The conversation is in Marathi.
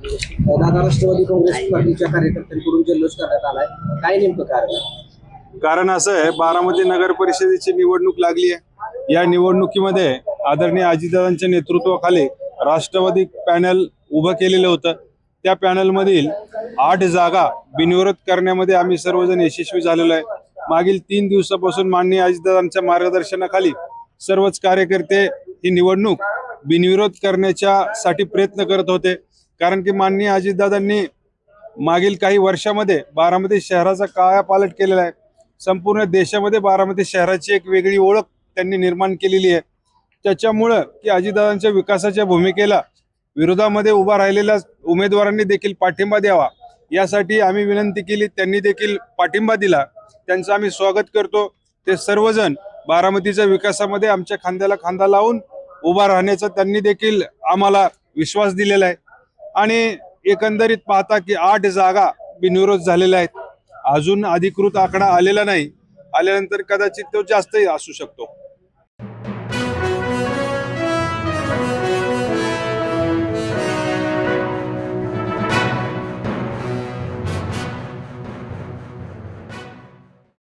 दादा राष्ट्रवादी काँग्रेस पार्टीच्या कार्यकर्त्यांकडून जल्लोष करण्यात आलाय. काय नेमकं कारण? आहे? कारण असं आहे बारामती नगर परिषदेची निवडणूक लागली आहे. या निवडणुकीमध्ये आदरणीय अजितदादांच्या नेतृत्वाखाली राष्ट्रवादी पॅनल उभं केलेलं होतं. त्या पॅनलमधील आठ जागा बिनविरोध करण्यामध्ये आम्ही सर्वजण यशस्वी झालेलो आहे. मागील तीन दिवसापासून माननीय अजितदादांच्या मार्गदर्शनाखाली सर्वच कार्यकर्ते ही निवडणूक बिनविरोध करण्याच्या साठी प्रयत्न करत होते. कारण की माननीय अजितदादांनी मागील काही वर्षामध्ये बारामती शहराचा कायापालट केलेला आहे. संपूर्ण देशामध्ये बारामती शहराची एक वेगळी ओळख त्यांनी निर्माण केलेली आहे. त्याच्यामुळं की अजितदादांच्या विकासाच्या भूमिकेला विरोधामध्ये उभा राहिलेल्या उमेदवारांनी देखील पाठिंबा द्यावा यासाठी आम्ही विनंती केली. त्यांनी देखील पाठिंबा दिला. त्यांचं आम्ही स्वागत करतो. ते सर्वजण बारामतीच्या विकासामध्ये आमच्या खांद्याला खांदा लावून उभा राहण्याचा त्यांनी देखील आम्हाला विश्वास दिलेला आहे. आणि एकंदरीत पाहता की आठ जागा बिनविरोध झालेल्या आहेत. अजून अधिकृत आकडा आलेला नाही. आल्यानंतर कदाचित तो जास्तही असू शकतो.